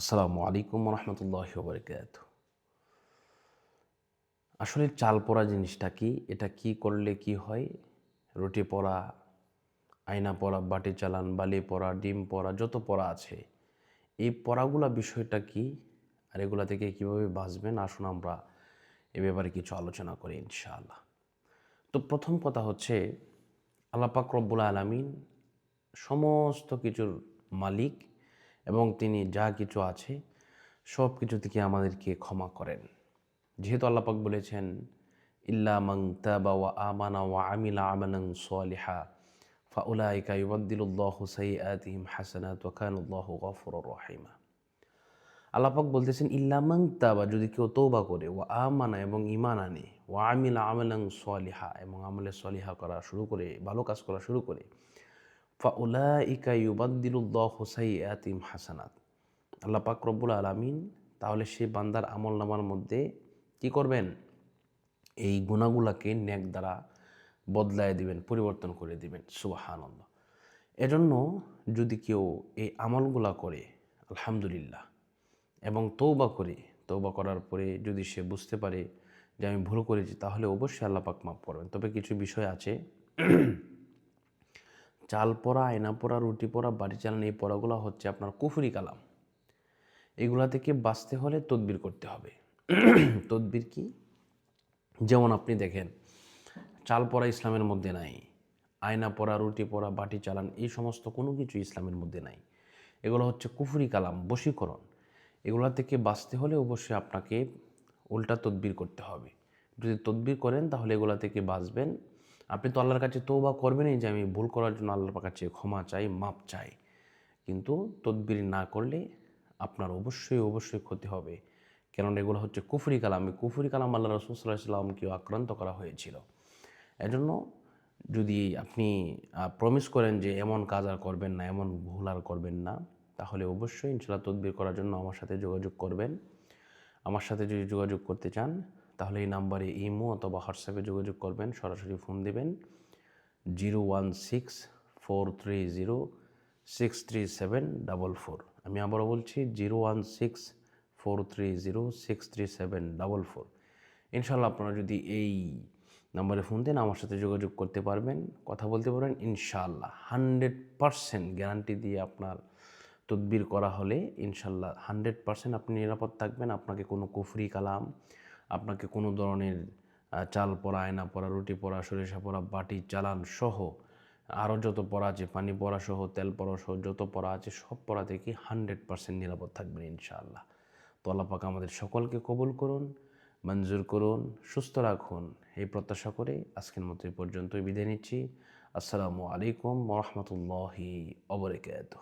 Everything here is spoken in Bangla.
আসসালামু আলাইকুম রহমতুল্লাহ বরকাত আসলে চাল পরা জিনিসটা কি? এটা কি করলে কি হয়? রুটি পরা আয়না পরা বাটি চালান, বালি পরা ডিম পরা যত পরা আছে, এই পড়াগুলা বিষয়টা কি? আর এগুলা থেকে কীভাবে বাঁচবেন? আসুন আমরা এ ব্যাপারে কিছু আলোচনা করি ইনশাআল্লাহ। তো প্রথম কথা হচ্ছে আল্লাপাক রব্বুল আলমিন সমস্ত কিছুর মালিক এবং তিনি যা কিছু আছে, সব কিছু থেকে আমাদেরকে ক্ষমা করেন। যেহেতু আল্লাপাক বলেছেন, ইল্লা মং তাবা ওয়া আমানা ওয়া আমিলা আমানাং সালিহা ফাউলাইকা ইউবাদ্দিলুল্লাহু সাইয়্যাতিহিম হাসানাত ওয়া কানাল্লাহু গফুরুর রহিমা। আল্লাপাক বলতেছেন ইল্লামাং তাবা, যদি কেউ তৌবা করে ও আমানা এবং ইমান আনে ও আমিলা আমালাং সলিহা এবং আমলে সলিহা করা শুরু করে, ভালো কাজ করা শুরু করে ফাউলা ইউবাদ্দিলুল্লাহ হোসাই আতিম হাসানাত। আল্লাহ পাক রব্বুল আলমিন, তাহলে সে বান্দার আমল নামার মধ্যে কি করবেন? এই গুণাগুলাকে ন্যাক দ্বারা বদলায় দিবেন, পরিবর্তন করে দিবেন। সুবাহানন্দ এজন্য যদি কেউ এই আমলগুলা করে, আলহামদুলিল্লাহ, এবং তৌবা করে তৌবা করার পরে যদি সে বুঝতে পারে যে আমি ভুল করেছি, তাহলে অবশ্যই আল্লাপাক মাফ করবেন। তবে কিছু বিষয় আছে চাল পড়া, আয়না পড়া, রুটি পড়া, বাড়ি চালান এই পড়াগুলো হচ্ছে আপনার কুফুরি কালাম। এগুলা থেকে বাঁচতে হলে তদবির করতে হবে। তদবির কি? যেমন আপনি দেখেন, চাল পড়া ইসলামের মধ্যে নাই, আয়না পড়া, রুটি পড়া, বাটি চালান, এই সমস্ত কোনো কিছু ইসলামের মধ্যে নাই। এগুলো হচ্ছে কুফুরি কালাম, বশীকরণ। এগুলা থেকে বাঁচতে হলে অবশ্যই আপনাকে উল্টা তদবির করতে হবে। যদি তদবির করেন তাহলে এগুলা থেকে বাঁচবেন। আপনি তো আল্লাহর কাছে তৌবা করবেনই যে আমি ভুল করার জন্য আল্লাহর কাছে ক্ষমা চাই, মাপ চাই। কিন্তু তদবির না করলে আপনার অবশ্যই অবশ্যই ক্ষতি হবে। কেননা এগুলো হচ্ছে কুফরি কালাম। কুফরি কালাম আল্লাহ রসুল সাল্লামকেও আক্রান্ত করা হয়েছিল। এজন্য যদি আপনি প্রমিস করেন যে এমন কাজ আর করবেন না, এমন ভুল আর করবেন না, তাহলে অবশ্যই ইনশাল্লাহ তদবির করার জন্য আমার সাথে যোগাযোগ করবেন। আমার সাথে যদি যোগাযোগ করতে চান তাহলে এই নাম্বারে ইমো অথবা হোয়াটসঅ্যাপে যোগাযোগ করবেন, সরাসরি ফোন দেবেন। Zero one six four three zero six three seven double four. আমি আবারও বলছি, zero one six four three zero six three seven double four. ইনশাল্লাহ আপনারা যদি এই নাম্বারে ফোন দেন, আমার সাথে যোগাযোগ করতে পারবেন, কথা বলতে পারবেন। ইনশাআল্লাহ হান্ড্রেড পারসেন্ট গ্যারান্টি দিয়ে আপনার তদবির করা হলে ইনশাল্লাহ হান্ড্রেড পারসেন্ট আপনি নিরাপদ থাকবেন। আপনাকে কোনো কুফরি কালাম আপনাকে কোনো ধরনের চাল পরা আয়না পরা রুটি পরা সরিষা পরা বাটি, চালান সহ আরও যত পড়া আছে, পানি পড়া সহ, তেল পড়া সহ, যত পড়া আছে, সব পড়া থেকে হান্ড্রেড পারসেন্ট নিরাপদ থাকবেন ইনশাআল্লাহ। তো আল্লাপাক আমাদের সকলকে কবুল করুন, মঞ্জুর করুন, সুস্থ রাখুন। এই প্রত্যাশা করে আজকের মতো এই পর্যন্তই বিদায় নিচ্ছি। আসসালামু আলাইকুম রহমতুল্লাহি অবরিকাত